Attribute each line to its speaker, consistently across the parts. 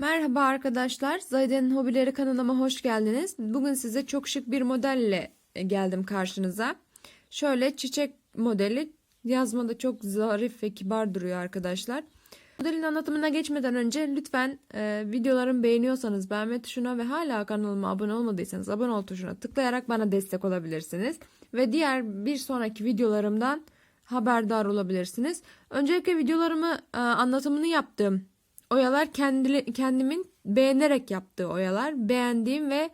Speaker 1: Merhaba arkadaşlar, Zahide'nin Hobileri kanalıma hoş geldiniz. Bugün size çok şık bir modelle geldim karşınıza. Şöyle çiçek modeli yazmada çok zarif ve kibar duruyor arkadaşlar. Modelin anlatımına geçmeden önce lütfen e, videolarımı beğeniyorsanız beğenme tuşuna ve hala kanalıma abone olmadıysanız abone ol tuşuna tıklayarak bana destek olabilirsiniz. Ve diğer bir sonraki videolarımdan haberdar olabilirsiniz. Öncelikle videolarımı e, anlatımını yaptım. Oyalar kendi, kendimin beğenerek yaptığı oyalar. Beğendiğim ve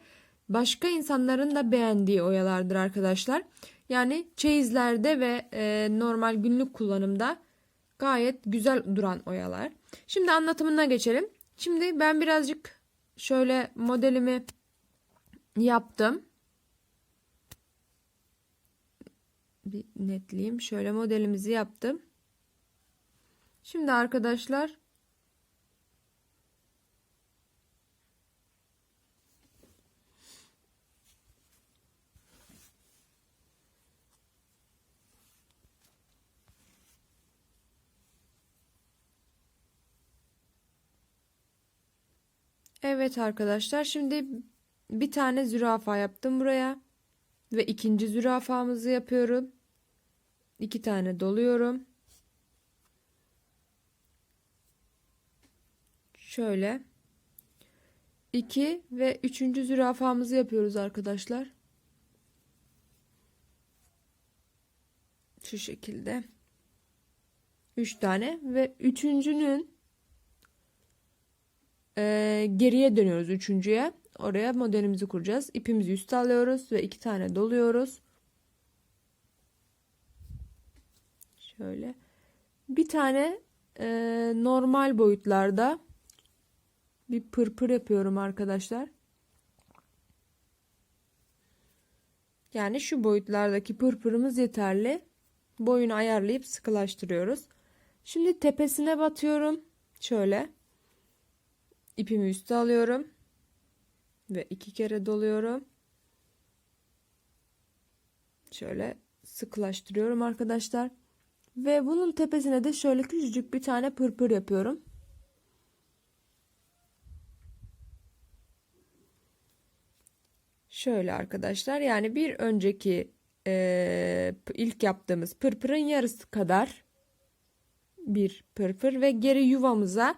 Speaker 1: başka insanların da beğendiği oyalardır arkadaşlar. Yani çeyizlerde ve e, normal günlük kullanımda gayet güzel duran oyalar. Şimdi anlatımına geçelim. Şimdi ben birazcık şöyle modelimi yaptım. Bir netleyeyim. Şöyle modelimizi yaptım. Şimdi arkadaşlar Evet arkadaşlar şimdi bir tane zürafa yaptım buraya ve ikinci zürafamızı yapıyorum. İki tane doluyorum. Şöyle. iki ve üçüncü zürafamızı yapıyoruz arkadaşlar. Şu şekilde. Üç tane ve üçüncünün e, geriye dönüyoruz üçüncüye. Oraya modelimizi kuracağız. İpimizi üste alıyoruz ve iki tane doluyoruz. Şöyle. Bir tane e, normal boyutlarda bir pırpır yapıyorum arkadaşlar. Yani şu boyutlardaki pırpırımız yeterli. Boyunu ayarlayıp sıkılaştırıyoruz. Şimdi tepesine batıyorum. Şöyle. İpimi üste alıyorum. Ve iki kere doluyorum. Şöyle sıkılaştırıyorum arkadaşlar. Ve bunun tepesine de şöyle küçücük bir tane pırpır yapıyorum. Şöyle arkadaşlar yani bir önceki e, ilk yaptığımız pırpırın yarısı kadar bir pırpır ve geri yuvamıza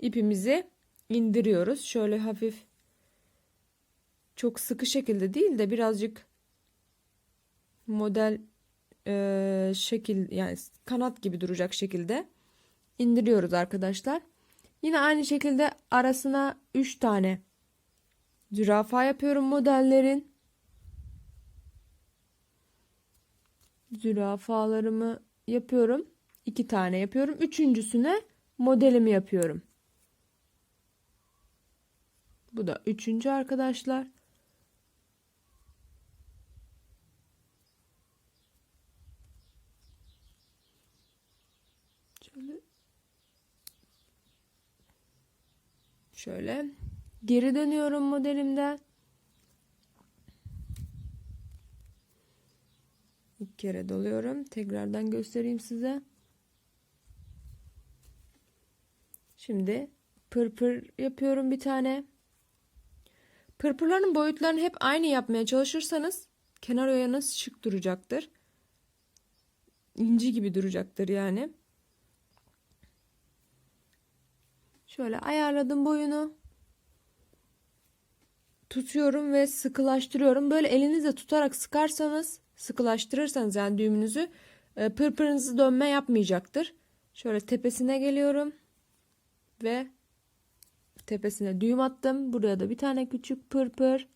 Speaker 1: ipimizi indiriyoruz. Şöyle hafif çok sıkı şekilde değil de birazcık model e, şekil yani kanat gibi duracak şekilde indiriyoruz arkadaşlar. Yine aynı şekilde arasına 3 tane zürafa yapıyorum modellerin. Zürafalarımı yapıyorum. 2 tane yapıyorum. Üçüncüsüne modelimi yapıyorum. Bu da üçüncü arkadaşlar. Şöyle. Şöyle. Geri dönüyorum modelimden. İlk kere doluyorum. Tekrardan göstereyim size. Şimdi pırpır yapıyorum bir tane. Pırpırların boyutlarını hep aynı yapmaya çalışırsanız kenar oyanız şık duracaktır. İnci gibi duracaktır yani. Şöyle ayarladım boyunu. Tutuyorum ve sıkılaştırıyorum. Böyle elinizle tutarak sıkarsanız, sıkılaştırırsanız yani düğümünüzü e, pırpırınızı dönme yapmayacaktır. Şöyle tepesine geliyorum ve tepesine düğüm attım. Buraya da bir tane küçük pırpır.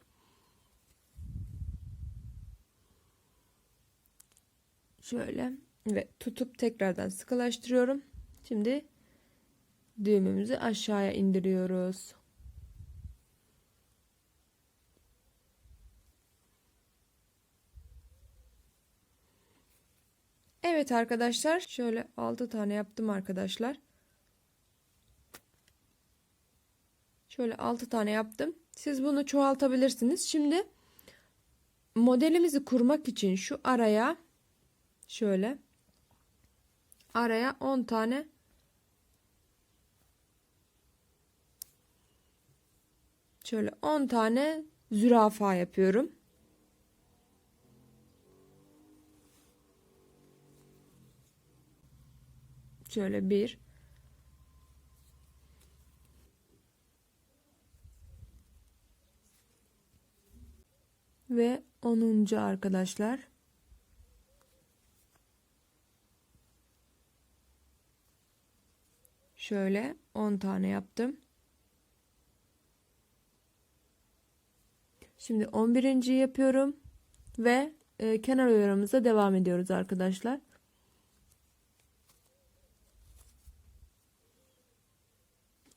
Speaker 1: Şöyle ve tutup tekrardan sıkılaştırıyorum. Şimdi düğümümüzü aşağıya indiriyoruz. Evet arkadaşlar şöyle 6 tane yaptım arkadaşlar. Şöyle 6 tane yaptım. Siz bunu çoğaltabilirsiniz. Şimdi modelimizi kurmak için şu araya şöyle araya 10 tane Şöyle 10 tane zürafa yapıyorum. Şöyle bir. Ve 10. arkadaşlar. Şöyle 10 tane yaptım. Şimdi 11. yapıyorum ve e, kenar oyalarımıza devam ediyoruz arkadaşlar.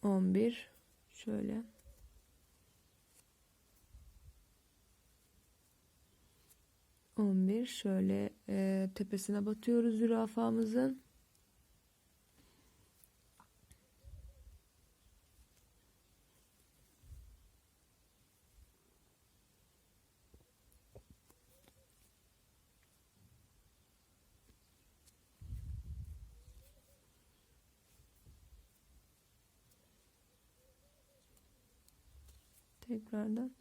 Speaker 1: On bir şöyle. On bir şöyle e, tepesine batıyoruz zürafamızın. Tekrardan.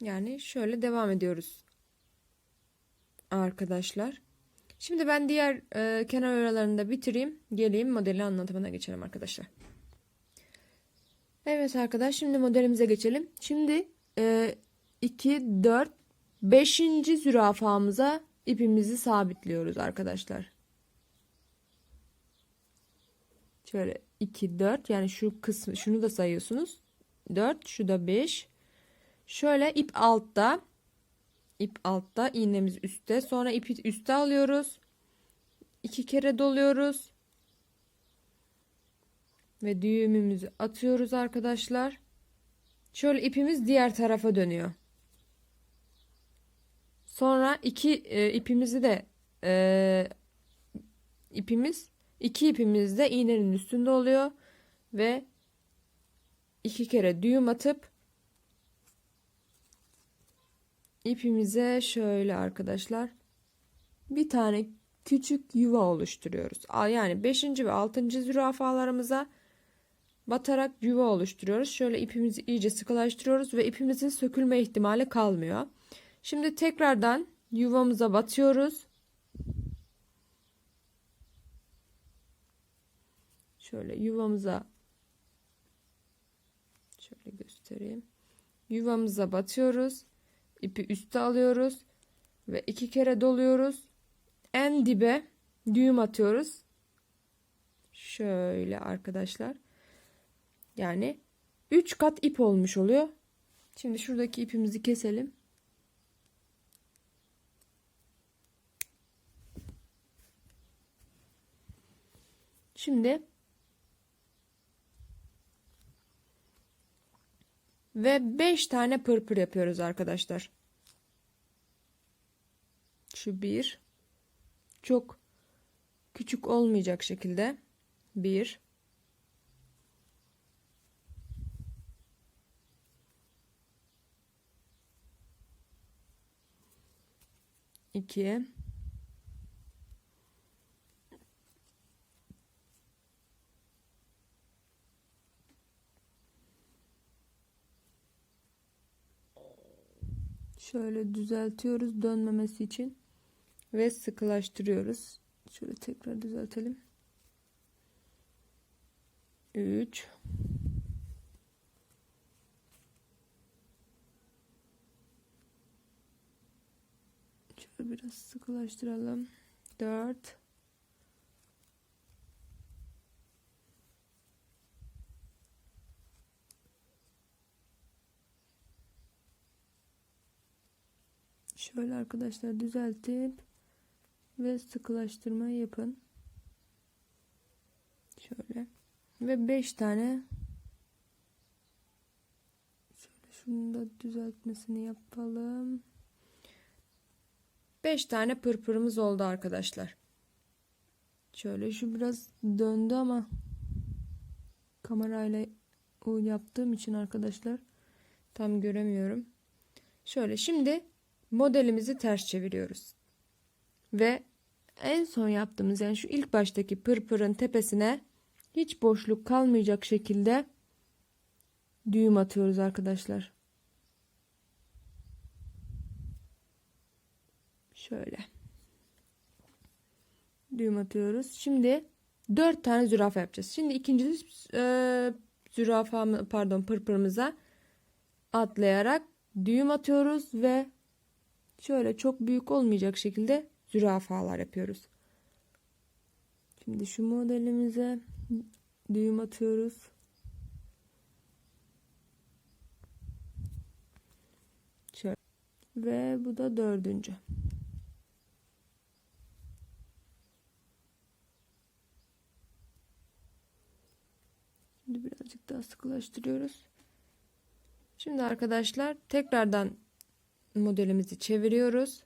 Speaker 1: Yani şöyle devam ediyoruz. Arkadaşlar. Şimdi ben diğer e, kenar aralarını da bitireyim. Geleyim modeli anlatımına geçelim arkadaşlar. Evet arkadaşlar şimdi modelimize geçelim. Şimdi e, 2, 4, 5. zürafamıza ipimizi sabitliyoruz arkadaşlar. Şöyle 2, 4 yani şu kısmı şunu da sayıyorsunuz. 4 şu da 5. Şöyle ip altta ip altta iğnemiz üstte sonra ipi üste alıyoruz. iki kere doluyoruz. Ve düğümümüzü atıyoruz arkadaşlar. Şöyle ipimiz diğer tarafa dönüyor. Sonra iki e, ipimizi de e, ipimiz iki ipimiz de iğnenin üstünde oluyor ve iki kere düğüm atıp ipimize şöyle arkadaşlar bir tane küçük yuva oluşturuyoruz. Yani 5. ve 6. zürafalarımıza batarak yuva oluşturuyoruz. Şöyle ipimizi iyice sıkılaştırıyoruz ve ipimizin sökülme ihtimali kalmıyor. Şimdi tekrardan yuvamıza batıyoruz. Şöyle yuvamıza şöyle göstereyim. Yuvamıza batıyoruz. İpi üste alıyoruz ve iki kere doluyoruz. En dibe düğüm atıyoruz. Şöyle arkadaşlar. Yani 3 kat ip olmuş oluyor. Şimdi şuradaki ipimizi keselim. Şimdi ve 5 tane pırpır yapıyoruz arkadaşlar. Şu bir. Çok küçük olmayacak şekilde. Bir. 2 Şöyle düzeltiyoruz dönmemesi için ve sıkılaştırıyoruz. Şöyle tekrar düzeltelim. 3 Şöyle biraz sıkılaştıralım. 4 Şöyle arkadaşlar düzeltip ve sıkılaştırma yapın. Şöyle ve 5 tane şöyle şunu da düzeltmesini yapalım. 5 tane pırpırımız oldu arkadaşlar. Şöyle şu biraz döndü ama kamerayla yaptığım için arkadaşlar tam göremiyorum. Şöyle şimdi modelimizi ters çeviriyoruz. Ve en son yaptığımız yani şu ilk baştaki pırpırın tepesine hiç boşluk kalmayacak şekilde düğüm atıyoruz arkadaşlar. Şöyle. Düğüm atıyoruz. Şimdi 4 tane zürafa yapacağız. Şimdi ikinci e, zürafa pardon pırpırımıza atlayarak düğüm atıyoruz ve şöyle çok büyük olmayacak şekilde zürafalar yapıyoruz. Şimdi şu modelimize düğüm atıyoruz. Şöyle. Ve bu da dördüncü. Şimdi birazcık daha sıkılaştırıyoruz. Şimdi arkadaşlar tekrardan modelimizi çeviriyoruz.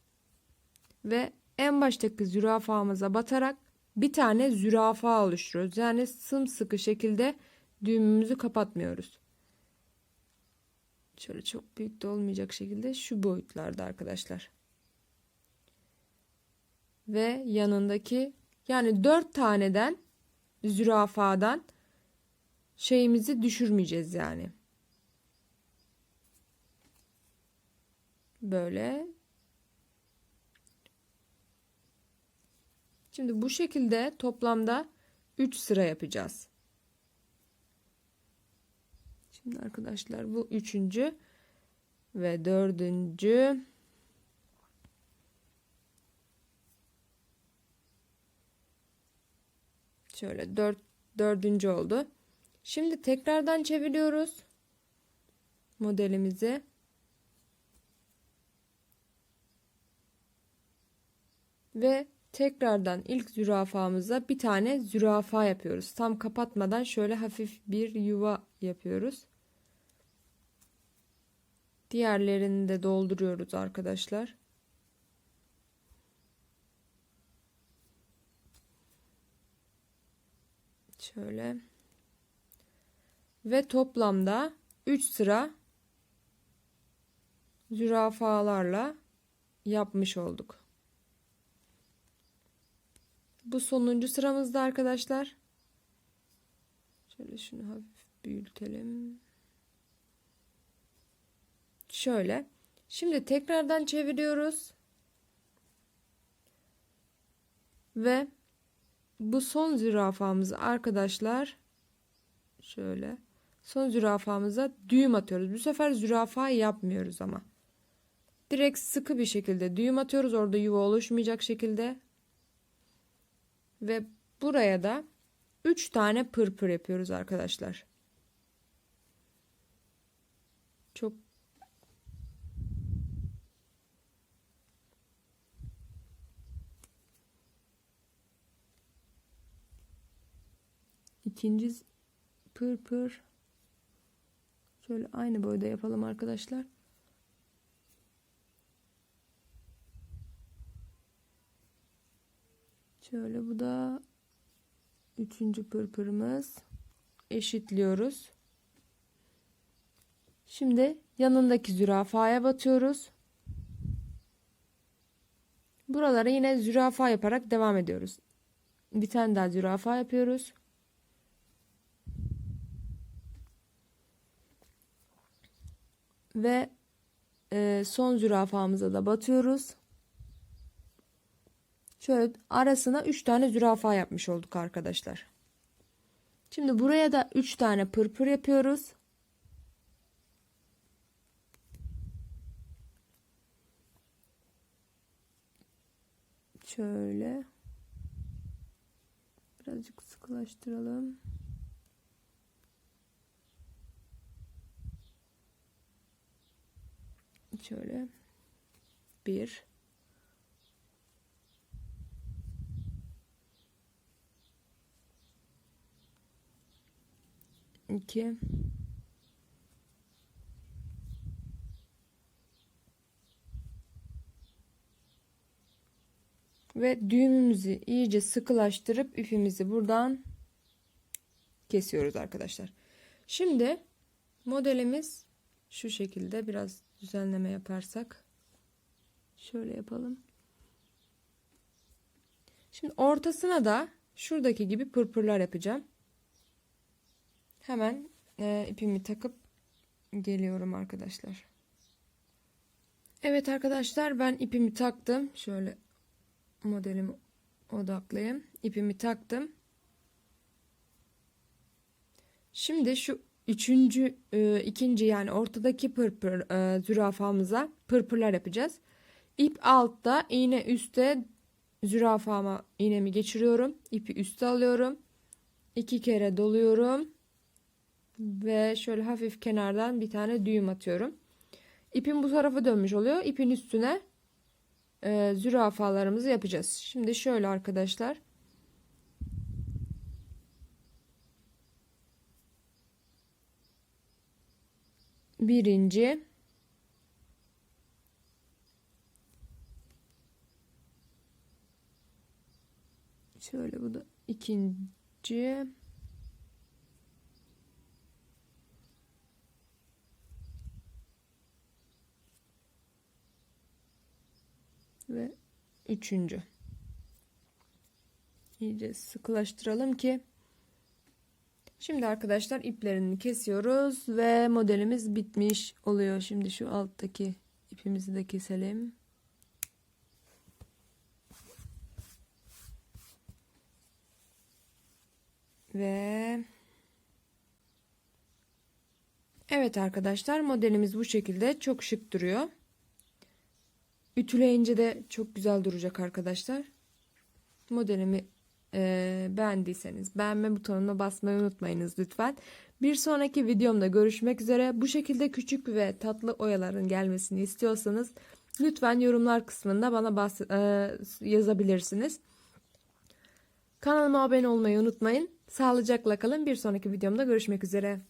Speaker 1: Ve en baştaki zürafamıza batarak bir tane zürafa oluşturuyoruz. Yani sımsıkı şekilde düğümümüzü kapatmıyoruz. Şöyle çok büyük de olmayacak şekilde şu boyutlarda arkadaşlar. Ve yanındaki yani dört taneden zürafadan şeyimizi düşürmeyeceğiz yani. Böyle. Şimdi bu şekilde toplamda 3 sıra yapacağız. Şimdi arkadaşlar bu üçüncü ve dördüncü şöyle dört dördüncü oldu. Şimdi tekrardan çeviriyoruz modelimizi. Ve tekrardan ilk zürafamıza bir tane zürafa yapıyoruz. Tam kapatmadan şöyle hafif bir yuva yapıyoruz. Diğerlerini de dolduruyoruz arkadaşlar. Şöyle. Ve toplamda 3 sıra zürafalarla yapmış olduk. Bu sonuncu sıramızda arkadaşlar. Şöyle şunu hafif büyütelim. Şöyle. Şimdi tekrardan çeviriyoruz. Ve bu son zürafamızı arkadaşlar şöyle son zürafamıza düğüm atıyoruz. Bu sefer zürafa yapmıyoruz ama. Direkt sıkı bir şekilde düğüm atıyoruz. Orada yuva oluşmayacak şekilde. Ve buraya da 3 tane pırpır yapıyoruz arkadaşlar. Çok ikinci pırpır şöyle aynı boyda yapalım arkadaşlar. Şöyle bu da üçüncü pırpırımız. Eşitliyoruz. Şimdi yanındaki zürafaya batıyoruz. Buralara yine zürafa yaparak devam ediyoruz. Bir tane daha zürafa yapıyoruz. Ve e, son zürafamıza da batıyoruz. Şöyle arasına 3 tane zürafa yapmış olduk arkadaşlar. Şimdi buraya da 3 tane pırpır yapıyoruz. Şöyle birazcık sıkılaştıralım. Şöyle bir 2 ve düğümümüzü iyice sıkılaştırıp ipimizi buradan kesiyoruz arkadaşlar. Şimdi Modelimiz şu şekilde biraz düzenleme yaparsak. Şöyle yapalım. Şimdi ortasına da şuradaki gibi pırpırlar yapacağım. Hemen e, ipimi takıp geliyorum arkadaşlar. Evet arkadaşlar ben ipimi taktım. Şöyle modelimi odaklayayım. İpimi taktım. Şimdi şu üçüncü, e, ikinci yani ortadaki pırpır e, zürafamıza pırpırlar yapacağız. İp altta, iğne üstte zürafama iğnemi geçiriyorum. İpi üste alıyorum. iki kere doluyorum. Ve şöyle hafif kenardan bir tane düğüm atıyorum. İpim bu tarafa dönmüş oluyor. İpin üstüne e, zürafalarımızı yapacağız. Şimdi şöyle arkadaşlar. Birinci. Şöyle bu da ikinci. Ve üçüncü. İyice sıkılaştıralım ki. Şimdi arkadaşlar iplerini kesiyoruz ve modelimiz bitmiş oluyor. Şimdi şu alttaki ipimizi de keselim. Ve Evet arkadaşlar modelimiz bu şekilde çok şık duruyor. Ütüleyince de çok güzel duracak arkadaşlar. Modelimi e, beğendiyseniz beğenme butonuna basmayı unutmayınız lütfen. Bir sonraki videomda görüşmek üzere. Bu şekilde küçük ve tatlı oyaların gelmesini istiyorsanız lütfen yorumlar kısmında bana bahs e, yazabilirsiniz. Kanalıma abone olmayı unutmayın. Sağlıcakla kalın. Bir sonraki videomda görüşmek üzere.